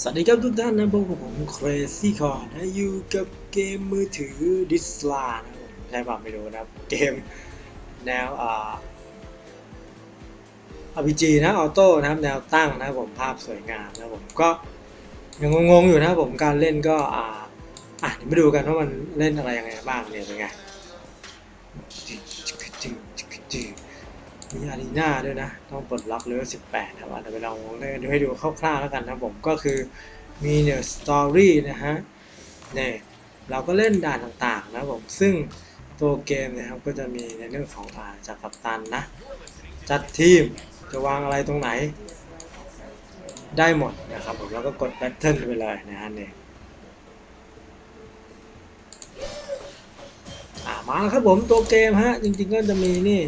สวัสดีครับทุกท่านนะพบกับผม Crazy c o r นะอยู่กับเกมมือถือดิสลานะผมใช่ป่ะไม่รู้นะครับ เกมแนวอ่า RPG นะออโต้นะครับแนวตั้งนะผมภาพสวยงามนะผมก็ยังงงๆอยู่นะผมการเล่นก็อ่าอะเดี๋ยวมาดูกันว่ามันเล่นอะไรยังไงบ้างเนี่ยเป็นไง มีอารีนาด้วยนะ ต้องปลดล็อกเลเวล18นะครับเดี๋ยวไปลองเล่นดูให้ดูคร่าวๆแล้วกันนะผมก็คือมีเนี่ยสตอรี่นะฮะเนี่ยเราก็เล่นด่านต่างๆนะผมซึ่งตัวเกมนะครับก็จะมีในเรื่องของอาจากกัปตันนะ จัดทีมจะวางอะไรตรงไหน ได้หมดนะครับผมแล้วก็กดแบทเทิลไปเลยนะฮะเนี่ยอ่ามาแล้วครับผมตัวเกมฮะจริงๆก็จะมีนี่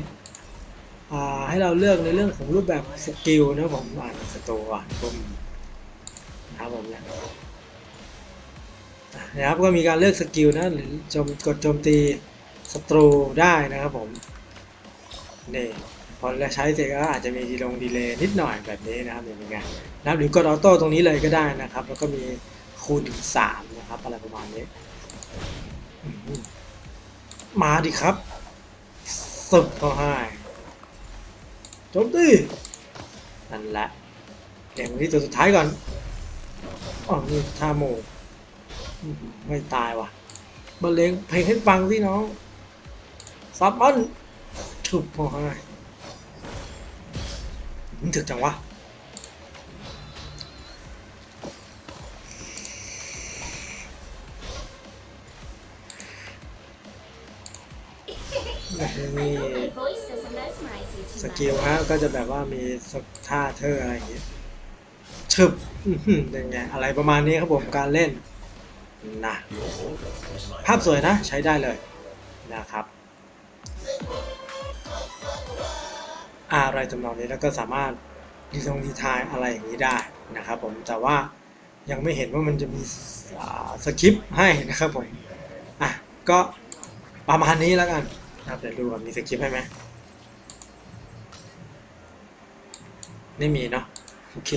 ให้เราเลือกในเรื่องของรูปแบบสกิลนะผมอ่านสตูก่อนผมนะครับผมนะนะครับก็มีการเลือกสกิลนะหรือโจมกดโจมตีศัตรูได้นะครับผมนี่พอเราใช้เสร็จก็อาจจะมีดีลงดีเลย์นิดหน่อยแบบนี้นะครับอย่างเงี้นะครับหรือกดออโต้ตรงนี้เลยก็ได้นะครับ แล้วก็มีคูณถึงสามนะครับอะไรประมาณนี้ มาดิครับสุดเขาให้ จบดีนั่นแหละเก่งที่ตัวสุดท้ายก่อนอ๋อนี่ท่าโมไม่ตายว่ะบรรเลงเพลงให้ฟังสิน้องซับมันถูกพอไหมันถึกจังวะ สกิลฮะก็จะแบบว่ามีท่าเธออะไรอย่างเงี้ยชึบอื้อหือเป็นไงอะไรประมาณนี้ครับผมการเล่นนะภาพสวยนะใช้ได้เลยนะครับ อะไรจำนองนี้แล้วก็สามารถดีทงดีทายอะไรอย่างนี้ได้นะครับผมแต่ว่ายังไม่เห็นว่ามันจะมีสคริปต์ให้นะครับผมอะก็ประมาณนี้แล้วกัน ครับเดี๋ยวดูก่อนมีสคริปต์ให้ไหมไม่มีเนาะโอเค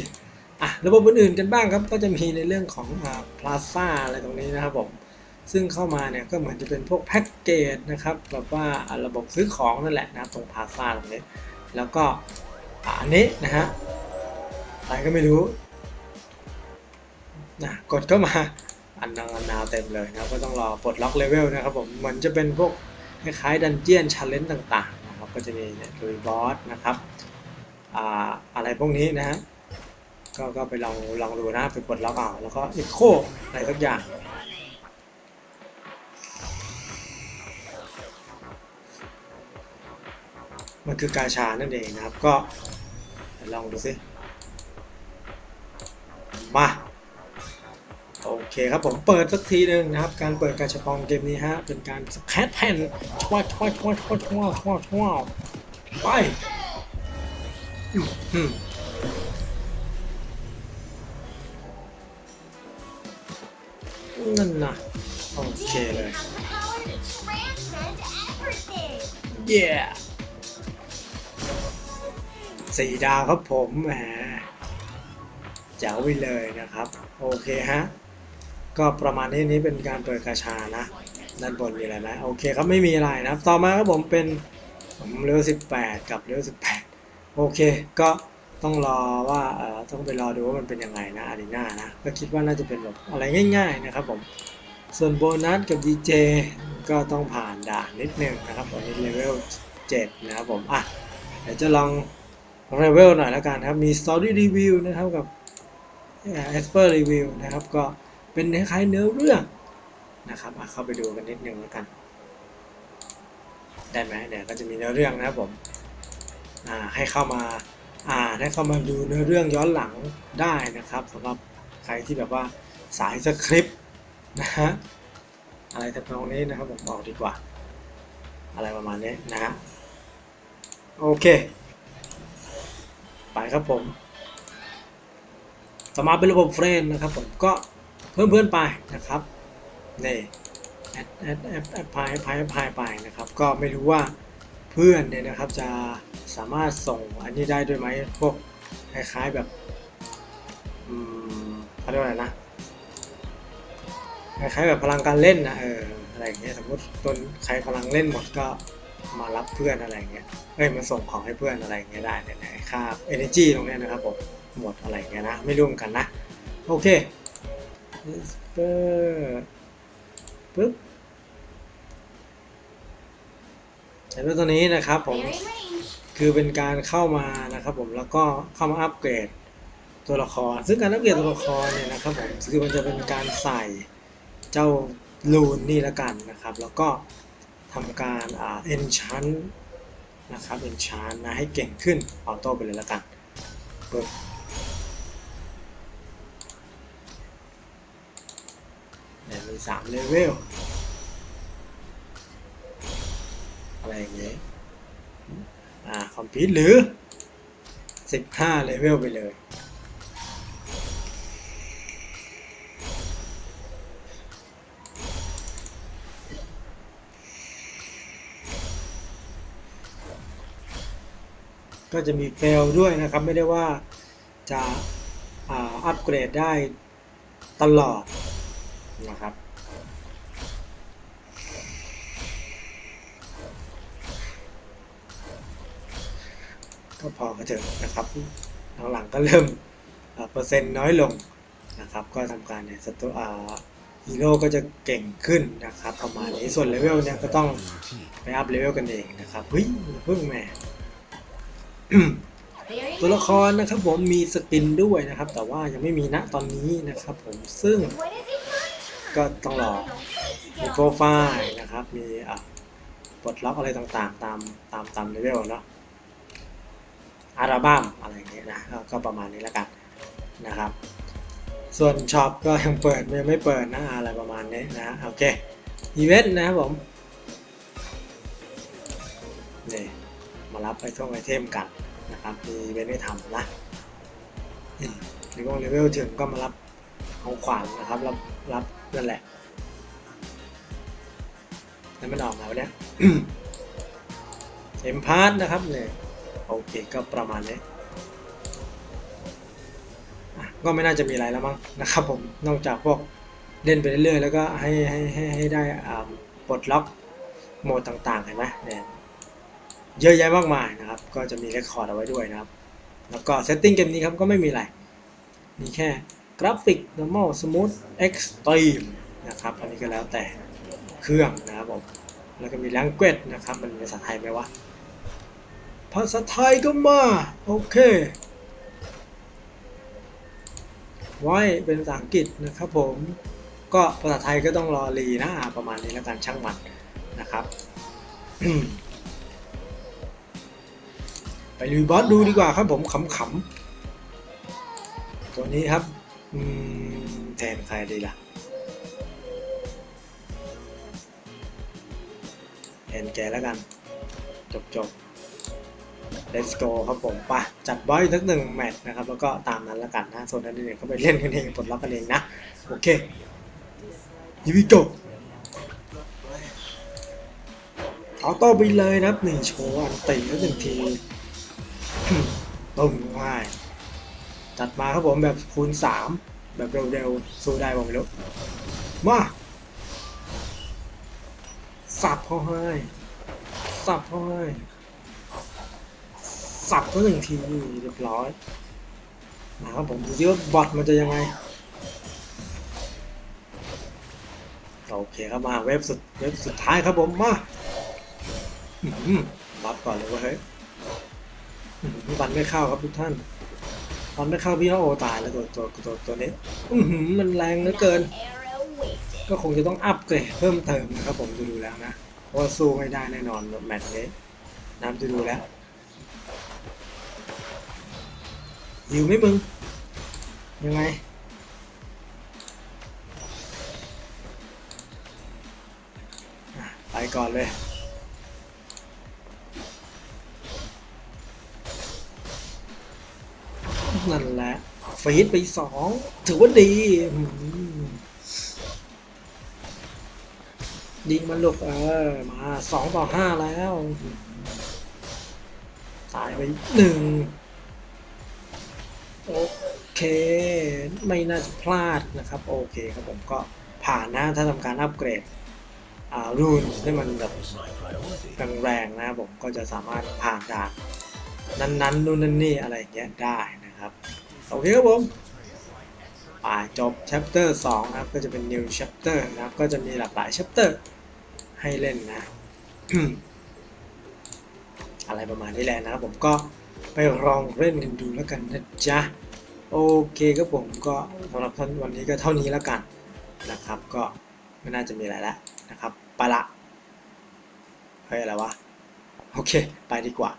อะระบบอื่นๆกันบ้างครับก็จะมีในเรื่องของอ่าพลาซ่าอะไรตรงนี้นะครับผมซึ่งเข้ามาเนี่ยก็เหมือนจะเป็นพวกแพ็กเกจนะครับแบบว่าระบบซื้อของนั่นแหละนะรตรงพลาซ่าตรงนี้แล้วก็อันนี้นะฮะอะไรก็ไม่รู้นะกดเข้ามาอันนางอันนาวเต็มเลยนะครับก็ต้องรอปลดล็อกเลเวลนะครับผมมันจะเป็นพวก คล้ายๆดันเจียนชันเลนต่างๆนะครับก็จะมีเนี่ยลุยบอสนะครับอ่าอะไรพวกนี้นะฮะก็ก็ไปลองลองดูนะไปปลดล็อกเอาแล้วก็อีโคอะไรสักอย่างมันคือกาชานั่นเองนะครับก็ลองดูสิมา โอเคครับผมเปิดสักทีหนึ่งนะครับ การเปิดกาชาปองเกมนี้ฮะ เป็นการแคตแผ่นชวาชวาชวาชวาชวาชวาชวาไปนั่นนะโอเคเลย เย้สี่ดาวครับผมแหมแจ๋วไปเลยนะครับ โอเคฮะ ก็ประมาณนี้นี้เป็นการเปิดกาชานะด้านบนมีอะไรไหมโอเคครับไม่มีอะไรนะครับต่อมาครับผมเป็นผมเลเวล18กับเลเวล18โอเคก็ต้องรอว่าเอ่อต้องไปรอดูว่ามันเป็นยังไงนะอารีนานะก็คิดว่าน่าจะเป็นแบบอะไรง่าย ๆนะครับผมส่วนโบนัสกับ DJ ก็ต้องผ่านด่านนิดนึงนะครับตอนนี้เลเวล7นะครับผมอะเดี๋ยวจะลองเลเวลหน่อยแล้วกันครับมี Story Review นะครับกับ e x p e r Review นะครับก็ เป็นคล้ายๆเนื้อเรื่องนะครับอะเข้าไปดูกันนิดนึงแล้วกัน ได้ไหมเดี๋ยวก็จะมีเนื้อเรื่องนะครับผมอาให้เข้ามาอ่านให้เข้ามาดูเนื้อเรื่องย้อนหลังได้นะครับสำหรับใครที่แบบว่าสายสคริปต์นะฮะอะไรทำนองนี้นะครับผมบอกดีกว่า อะไรประมาณนี้นะฮะโอเค ไปครับผม ต่อมาเป็นระบบเฟรนด์นะครับผมก็ เพิ่มเพื่อนไปนะครับนี่แอดแอดแอดแอดพายพายพายไปนะครับ ก็ไม่รู้ว่าเพื่อนเนี่ยนะครับจะสามารถส่งอันนี้ได้ด้วยไหมพวกคล้ายๆแบบอืมเขาเรียกว่าอะไรนะคล้ายๆแบบพลังการเล่นนะเอออะไรอย่างเงี้ยสมมติตนใครพลังเล่นหมดก็มารับเพื่อนอะไรอย่างเงี้ยเอ้ยมาส่งของให้เพื่อนอะไรอย่างเงี้ยได้เนี่ยนะค่า energy ตรงเนี้ยนะครับผมหมดอะไรอย่างเงี้ยนะไม่ร่วมกันนะโอเค เปอร์ปึ๊บแต่เรื่องตัวนี้นะครับผม They're in range. คือเป็นการเข้ามานะครับผมแล้วก็เข้ามาอัปเกรดตัวละคร ซึ่งการอัปเกรดตัวละครเนี่ยนะครับผมคือมันจะเป็นการใส่เจ้าลูนนี่ละกันนะครับ แล้วก็ทำการอ่า enchant นะครับ enchant นะให้เก่งขึ้นออโต้ไปเลยละกันปึ๊บ เนี่ยมี3เลเวล อะไรอย่างเงี้ยอ่า คอมพิวหรือ15เลเวลไปเลย ก็จะมีเฟลด้วยนะครับ ไม่ได้ว่าจะอัปเกรดได้ตลอดนะครับ ก็พอกระเถิบนะครับหลังๆก็เริ่มเอ่อเปอร์เซ็นต์น้อยลงนะครับ ก็ทำการเนี่ยสตูอ่าฮีโร่ก็จะเก่งขึ้นนะครับประมาณนี้ส่วนเลเวลเนี่ยก็ต้องไปอัพเลเวลกันเองนะครับเฮ้ยอย่าเพิ่งแหม่ They're in ตัวละค range. รนะครับผมมีสกินด้วยนะครับ แต่ว่ายังไม่มีณตอนนี้นะครับผมซึ่ง What is it my turn? ก็ต้องรอ Let's มี go. โปรไฟล์นะครับ มีอะปลดล็อกอะไรต่างๆ ตามตามตามเลเวลเนาะ อัลบั้มอะไรเงี้ยนะก็ประมาณนี้แล้วกันนะครับ ส่วนช็อปก็ยังเปิดยังไม่เปิดนะอะไรประมาณนี้นะโอเคอีเวนต์นะครับผมนี่มารับไปท่วงไอเทมกันนะครับมีอีเวนต์ให้ทำนะหรือว่าเลเวลถึงก็มารับของขวัญนะครับรับรับนั่นแหละแล้วมันออกมาวันเนี้ยเอ็มพาร์ทนะครับเนี่ย โอเคก็ประมาณนี้ก็ไม่น่าจะมีอะไรแล้วมั้งนะครับผมนอกจากพวกเล่นไปเรื่อยๆแล้วก็ให้ให้ให้ให้ได้อ่าปลดล็อกโหมดต่างๆเห็นไหมเนี่ยเยอะแยะมากมายนะครับ ก็จะมีเรคคอร์ดเอาไว้ด้วยนะครับ แล้วก็เซตติ้งเกมนี้ครับก็ไม่มีอะไร มีแค่กราฟิก normal smooth extreme นะครับ อันนี้ก็แล้วแต่เครื่องนะครับผม แล้วก็มี language นะครับ มันมีภาษาไทยไหมวะ ภาษาไทยก็มา โอเค ไว้เป็นภาษาอังกฤษนะครับผม ก็ภาษาไทยก็ต้องรอรีนะประมาณนี้แล้วกันช่างมันนะครับ ไปรีบอสดูดีกว่าครับผมขำๆ ตัวนี้ครับแทนใครดีล่ะเห็นแกแล้วกัน จบจบ let's go ครับผมปะจัดบอยสักหนึ่งแมตช์นะครับ แล้วก็ตามนั้นแล้วกันนะส่วนนั้นเด็กก็ไปเล่นกันเองปลดล็อกกันเองนะ โอเคยูวิโกเอาต่อไปเลยนะครับหนึ่งโชว์อันตีแล้วหนึ่งทีตุ้มง่ายจัดมาครับผมแบบคูณสามแบบเร็วๆสู้ได้ผมไม่รู้มาสับเขาให้สับเขาให้ สับก็หนึ่งทีเรียบร้อยนะครับผมดูซิว่าบอทมันจะยังไงโอเคครับมาเว็บสุดเว็บสุดท้ายครับผมมาอื้อหือรับก่อนเลยว่าเฮ้ยอื้อหือฟันไม่เข้าครับทุกท่านฟันไม่เข้าพี่เขาโอตายแล้วตัวตัวตัวตัวนี้มันแรงเหลือเกิน ก็คงจะต้องอัปเกรดเพิ่มเติมนะครับผมดูดูแล้วนะเพราะว่าสู้ไม่ได้แน่นอนแมตช์นี้น้ำจะดูแล้ว หิวไหมมึง ยังไง ไปก่อนเลย นั่นแหละฟีดไปสอง ถือว่าดีอืมยิงมันลูกเออ มาสองต่อห้าแล้ว ตายไปหนึ่ง โอเคไม่น่าจะพลาดนะครับ โอเคครับผมก็ผ่านนะถ้าทำการอัปเกรดอ่ารูนให้มันแบบแรงๆนะผมก็จะสามารถผ่านด่านนั้นๆนู่นนั่นนี่อะไรอย่างเงี้ยได้นะครับ โอเคครับผมอ่าจบ chapter 2นะครับก็จะเป็น new chapter นะครับก็จะมีหลากหลาย chapter ให้เล่นนะ อะไรประมาณนี้แหละนะครับผมก็ ไปลองเล่นกันดูแล้วกันนะจ๊ะ โอเคครับผมก็สำหรับท่านวันนี้ก็เท่านี้แล้วกันนะครับ ก็ไม่น่าจะมีอะไรแล้วนะครับ ไปละ เฮ้ยอะไรวะ โอเค ไปดีกว่า